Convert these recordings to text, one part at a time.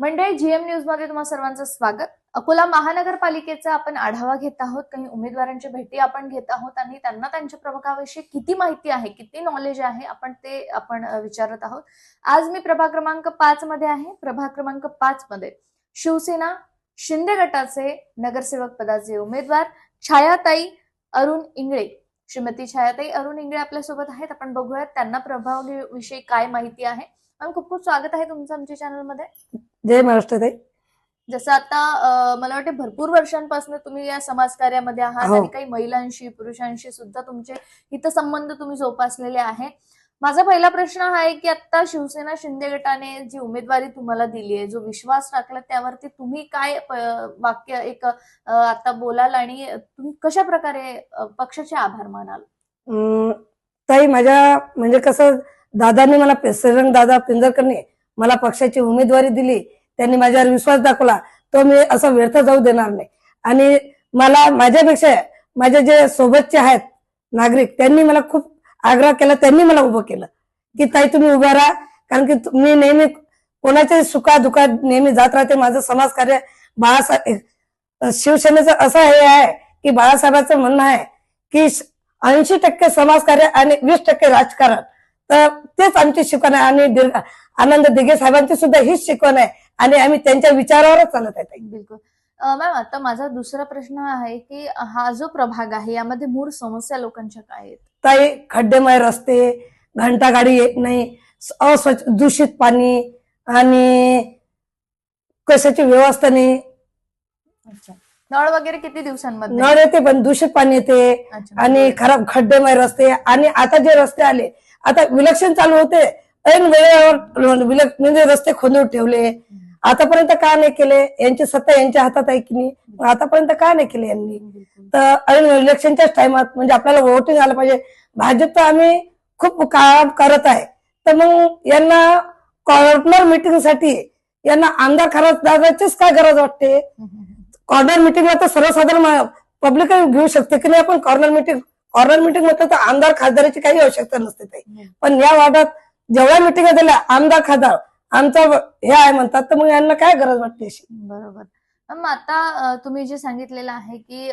मंडळी जीएम न्यूजमध्ये तुम्हाला सर्वांचं स्वागत. अकोला महानगरपालिकेचा आपण आढावा घेत आहोत काही उमेदवारांच्या भेटी आपण घेत आहोत आणि त्यांना त्यांच्या प्रभागाविषयी किती माहिती आहे किती नॉलेज आहे आपण ते आपण विचारत आहोत. आज मी प्रभाग क्रमांक पाच मध्ये आहे. प्रभाग क्रमांक पाच मध्ये शिवसेना शिंदे गटाचे नगरसेवक पदाचे उमेदवार छायाताई अरुण इंगळे. श्रीमती छायाताई अरुण इंगळे आपल्यासोबत आहेत. आपण बघूयात त्यांना प्रभागाविषयी काय माहिती आहे. मॅम खूप खूप स्वागत आहे तुमचं आमच्या चॅनलमध्ये जय महाराष्ट्र ताई. जसं आता मला वाटते भरपूर वर्षांपासून तुम्ही या समाजकार्यामध्ये आहात हो. आणि काही महिलांशी पुरुषांशी सुद्धा तुमचे हितसंबंध तुम्ही जोपासलेले आहे. माझा पहिला प्रश्न हा आहे की आता शिवसेना शिंदे गटाने जी उमेदवारी तुम्हाला दिली आहे जो विश्वास टाकला त्यावरती तुम्ही काय वाक्य एक आता बोलाल आणि तुम्ही कशा प्रकारे पक्षाचे आभार मानाल? ताई माझ्या म्हणजे कसं दादांनी मला पे- श्रीरंग दादा पिंजरकरने मला पक्षाची उमेदवारी दिली त्यांनी माझ्यावर विश्वास दाखवला तो मी असं व्यर्थ जाऊ देणार नाही. आणि मला माझ्यापेक्षा माझे जे सोबतचे आहेत नागरिक त्यांनी मला खूप आग्रह केला त्यांनी मला उभं केलं की ताई तुम्ही उभा राहा कारण की मी नेहमी कोणाच्या सुखा दुखात नेहमी जात राहते माझं समाजकार्य बाळासाहेब शिवसेनेचं असं हे आहे की बाळासाहेबांचं म्हणणं आहे की ऐंशी टक्के समाजकार्य आणि वीस टक्के राजकारण. तर तेच आमची शिकवण आहे. आणि आनंद दिघे साहेबांची सुद्धा हीच शिकवण आहे. आणि आम्ही त्यांच्या विचारावरच चालत आहे. बिलकुल. मॅम आता माझा दुसरा प्रश्न आहे की हा जो प्रभाग आहे यामध्ये मूळ समस्या लोकांच्या काय आहेत? ताई खड्डेमय रस्ते घंटा गाडी येत नाही अस्वच्छ दूषित पाणी आणि कशाची व्यवस्था नाही. अच्छा. नळ वगैरे किती दिवसांमध्ये? नळ येते पण दूषित पाणी येते अच्छा. आणि खराब खड्डेमय रस्ते आणि आता जे रस्ते आले आता विलक्षण चालू होते. ऐन वेळेवर विलक- म्हणजे रस्ते खोदून ठेवले. आतापर्यंत का नाही केले? यांची सत्ता यांच्या हातात आहे की नाही? मग आतापर्यंत का नाही केले यांनी. तर ऐन इलेक्शनच्याच टायमात म्हणजे आपल्याला वोटिंग आलं पाहिजे. भाजप तर आम्ही खूप काम करत आहे. तर मग यांना कॉर्नर मिटिंगसाठी यांना आमदार खासदाराचीच काय गरज वाटते. कॉर्नर मिटिंगला तर सर्वसाधारण पब्लिक घेऊ शकते की नाही? आपण कॉर्नर मिटिंग कॉर्नर मिटिंग म्हटलं तर आमदार खासदाराची काही आवश्यकता नसते पण या वार्डात जेवढ्या मिटिंग झाल्या आमदार खासदार आमचा हे आहे म्हणतात तर मग यांना काय गरज वाटते अशी? बरोबर. मॅम आता तुम्ही जे सांगितलेलं आहे की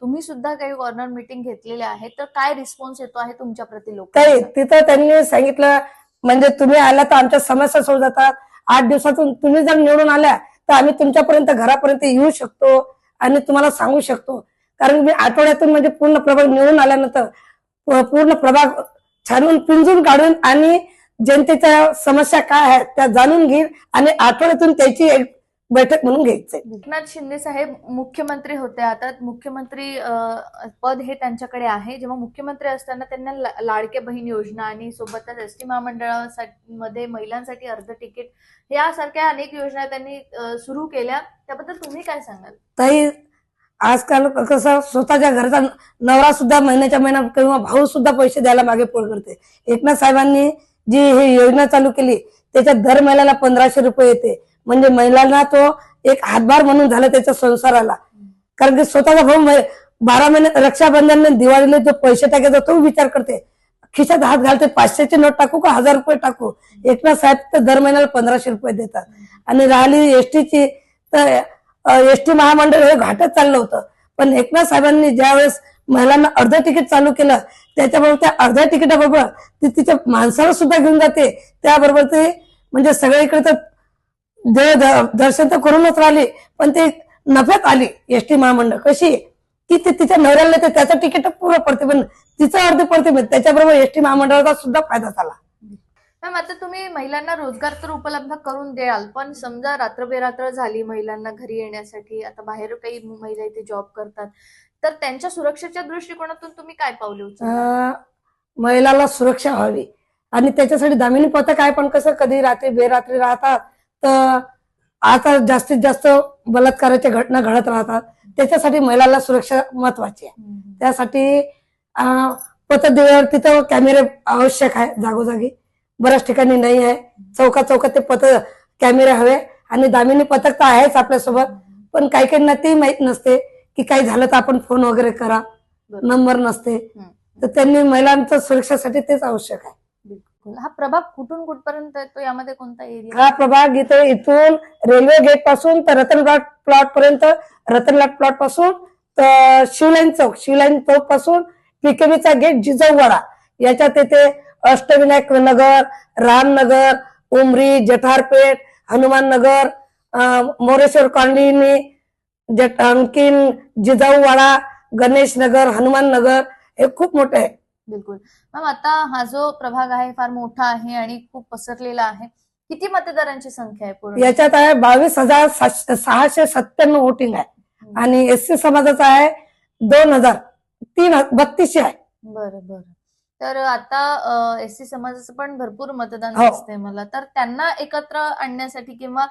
तुम्ही सुद्धा काही कॉर्नर मीटिंग घेतलेले आहे तर काय रिस्पॉन्स येतो आहे तुमच्या प्रति लोक काही तिथं त्यांनी सांगितलं म्हणजे तुम्ही आल्या तर आमच्या समस्या सोडवतात. आठ दिवसातून तुम्ही जर निवडून आल्या तर आम्ही तुमच्यापर्यंत घरापर्यंत येऊ शकतो आणि तुम्हाला सांगू शकतो. कारण मी आठवड्यातून म्हणजे पूर्ण प्रभाग निवडून आल्यानंतर पूर्ण प्रभाग छानून पिंजून काढून आणि जनतेच्या समस्या काय आहेत त्या जाणून घेईन आणि आठवड्यातून त्याची एक बैठक म्हणून घ्यायचंय. एकनाथ शिंदे साहेब मुख्यमंत्री होते. आता मुख्यमंत्री पद हे त्यांच्याकडे आहे. जेव्हा मुख्यमंत्री असताना त्यांना लाडके बहीण योजना आणि सोबतच एस टी महामंडळामध्ये महिलांसाठी अर्ध तिकीट यासारख्या अनेक योजना त्यांनी सुरू केल्या. त्याबद्दल तुम्ही काय सांगाल? ताई आजकाल कसं स्वतःच्या घरचा नवरा सुद्धा महिन्याच्या महिना किंवा भाऊ सुद्धा पैसे द्यायला मागे पोळ करते एकनाथ साहेबांनी जी ही योजना चालू केली त्याच्यात दर महिन्याला पंधराशे रुपये येते. म्हणजे महिलांना तो एक हातभार म्हणून झाला त्याच्या संसाराला. कारण की स्वतःचा भाऊ बारा महिने रक्षाबंधन दिवाळीला जो पैसे टाकायचा तो विचार करते. खिशात हात घालते पाचशेची नोट टाकू का हजार रुपये टाकू? एकनाथ साहेब तर दर महिन्याला पंधराशे रुपये देतात. आणि राहिली एसटीची तर एसटी महामंडळ हे घाटत चाललं होतं. पण एकनाथ साहेबांनी ज्यावेळेस महिलांना अर्ध तिकीट चालू केलं त्याच्याबरोबर त्या अर्ध्या तिकिटाबरोबर ती तिच्या माणसाला सुद्धा घेऊन जाते. त्याबरोबर ते म्हणजे सगळीकडे तर दर्शन तर करूनच राहिली पण ते नफ्यात आली एसटी महामंडळ. कशी? ते तिच्या नवऱ्याला ते त्याचं तिकीट पूर्ण पडते पण तिचं अर्ध पडते पण त्याच्याबरोबर एसटी महामंडळाचा सुद्धा फायदा झाला. मॅम आता तुम्ही महिलांना रोजगार तर उपलब्ध करून द्याल पण समजा रात्रबेरात्र झाली महिलांना घरी येण्यासाठी आता बाहेर काही महिला इथे जॉब करतात तर त्यांच्या सुरक्षेच्या दृष्टिकोनातून तुम्ही काय पावले उचलता? महिलाला सुरक्षा व्हावी आणि त्याच्यासाठी दामिनी पथक आहे पण कसं कधी रात्री बेरात्री राहतात तर आता जास्तीत जास्त बलात्काराच्या घटना घडत राहतात त्याच्यासाठी महिलाला सुरक्षा महत्वाची आहे. त्यासाठी अं, पथदिव्यावर तिथं कॅमेरे आवश्यक आहे जागोजागी बऱ्याच ठिकाणी नाही आहे चौका चौकात ते पथ कॅमेरे हवे आणि दामिनी पथक तर आहेच आपल्यासोबत पण काही काहींना ते माहीत नसते की काही झालं तर आपण फोन वगैरे करा. नंबर नसते. तर त्यांनी महिलांच्या सुरक्षेसाठी तेच आवश्यक आहे. हा प्रभाग कुठून कुठपर्यंत येतो? यामध्ये कोणता एरिया हा प्रभाग इथे इथून रेल्वे गेटपासून तर रतनलाट प्लॉट पर्यंत रतनलाट प्लॉटपासून तर शिवलाईन चौक शिवलाईन चौकपासून पिकेबीचा गेट जिजववाडा. याच्यात येते अष्टविनायक नगर रामनगर उमरी जठारपेठ हनुमान नगर मोरेश्वर कॉलनी जट आणखीन जिजाऊवाडा गणेश नगर हनुमान नगर हे खूप मोठे आहे. बिलकुल. मॅम आता हा जो प्रभाग आहे फार मोठा आहे आणि खूप पसरलेला आहे किती मतदारांची संख्या आहे पूर्ण? याच्यात आहे बावीस हजार सहाशे सत्त्याण्णव वोटिंग आहे. आणि एस सी समाजाचा आहे दोन हजार तीन ह- बत्तीसशे आहे. बरं बरं. तर आता एस सी समाजाचं पण भरपूर मतदान हो. दिसतंय मला. तर त्यांना एकत्र आणण्यासाठी किंवा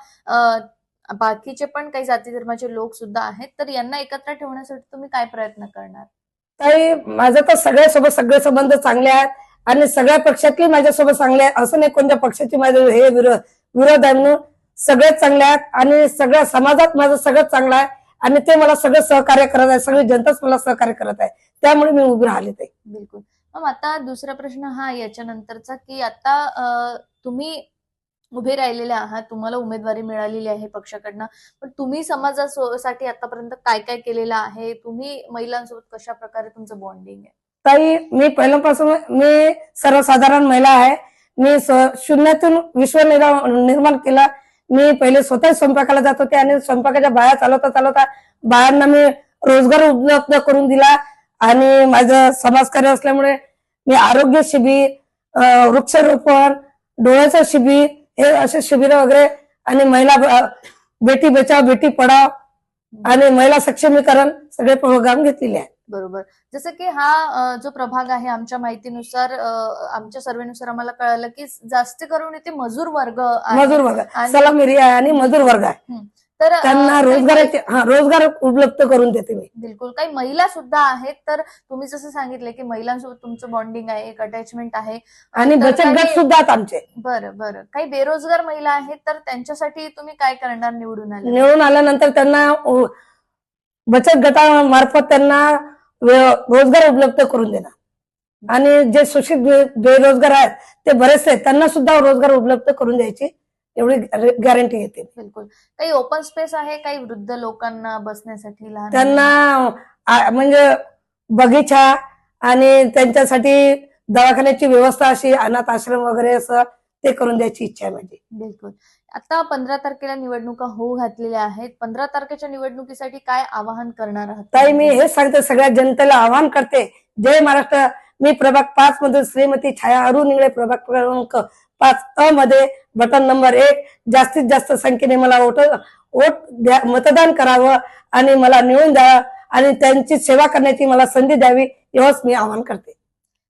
बाकीचे पण काही जाती धर्माचे लोक सुद्धा आहेत तर यांना एकत्र ठेवण्यासाठी तुम्ही काय प्रयत्न करणार? ताई माझं तर सगळ्यासोबत सगळे संबंध चांगले आहेत आणि सगळ्या पक्षातली माझ्यासोबत चांगले आहेत. असं नाही कोणत्या पक्षाची माझे हे विरोध विरोध आहे म्हणून सगळेच चांगले आहेत आणि सगळ्या समाजात माझं सगळं चांगलं आहे आणि ते मला सगळं सहकार्य करत आहे सगळी जनताच मला सहकार्य करत आहे. त्यामुळे मी उभी राहिले ते बिलकुल. मग आता दुसरा प्रश्न हा याच्यानंतरचा की आता तुम्ही उभे राहिलेले आहात तुम्हाला उमेदवारी मिळालेली आहे पक्षाकडनं. पण तुम्ही समाजासाठी आतापर्यंत काय काय केलेलं आहे? तुम्ही महिलांसोबत कशा प्रकारे तुमचं बॉन्डिंग आहे? ताई मी पहिल्यापासून मी सर्वसाधारण महिला आहे. मी शून्यातून विश्व निर्माण केला. मी पहिले स्वतः स्वयंपाकाला जात होते आणि स्वयंपाकाच्या बाया चालवता चालवता बायांना मी रोजगार उपलब्ध करून दिला. आणि माझं समाजकार्य असल्यामुळे मी आरोग्य शिबिर वृक्षारोपण डोळ्याचं शिबिर हे असे शिबिर वगैरे आणि महिला बेटी बचाव बेटी पढाव आणि महिला सक्षमीकरण सगळे प्रोग्राम घेतलेले आहेत. बरोबर. जसं की हा जो प्रभाग आहे आमच्या माहितीनुसार आमच्या सर्वेनुसार आम्हाला कळालं की जास्त करून इथे मजूर वर्ग. मजूर वर्ग. आणि- सलाम एरिया आहे आणि मजूर वर्ग आहे. तर त्यांना रोजगाराचे हा रोजगार उपलब्ध करून देते मी. बिलकुल. काही महिला सुद्धा आहेत तर तुम्ही जसं सांगितलं की महिलांसोबत तुमचं बॉन्डिंग आहे एक अटॅचमेंट आहे. आणि बचत गट सुद्धा आमचे. बरं बरं. काही बेरोजगार महिला आहेत तर त्यांच्यासाठी तुम्ही काय करणार निवडून आले निवडून आल्यानंतर त्यांना बचत गटामार्फत त्यांना रोजगार उपलब्ध करून देणार. आणि जे बे- बेरोजगार आहेत ते बरेचसे आहेत त्यांना सुद्धा रोजगार उपलब्ध करून द्यायची. एवढी गॅरंटी येते बिलकुल. काही ओपन स्पेस आहे? काही वृद्ध लोकांना बसण्यासाठी लहान त्यांना आ- म्हणजे बगीचा आणि त्यांच्यासाठी दवाखान्याची व्यवस्था अशी अनाथ आश्रम वगैरे असं ते करून द्यायची इच्छा आहे माझी. बिलकुल. आता पंधरा तारखेला निवडणुका होऊ घातलेल्या आहेत. पंधरा तारखेच्या निवडणुकीसाठी काय आवाहन करणार आहात? ताई मी हेच सांगते सगळ्या जनतेला आवाहन करते. जय महाराष्ट्र. मी प्रभाग पाच मधून श्रीमती छाया अरुण इंगळे प्रभाग क्रमांक पाच अ मध्ये बटन नंबर एक. जास्तीत जास्त संख्येने मला वोट वोट द्या मतदान करावं आणि मला निवडून द्यावं आणि त्यांची सेवा करण्याची मला संधी द्यावी एवढंच मी आवाहन करते.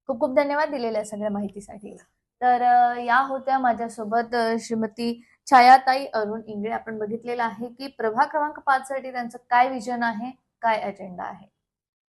खूप खूप धन्यवाद दिलेल्या सगळ्या माहितीसाठी. तर या होत्या माझ्यासोबत श्रीमती छायाताई अरुण इंगळे. आपण बघितलेलं आहे की प्रभाग क्रमांक पाच साठी त्यांचं काय विजन आहे काय अजेंडा आहे?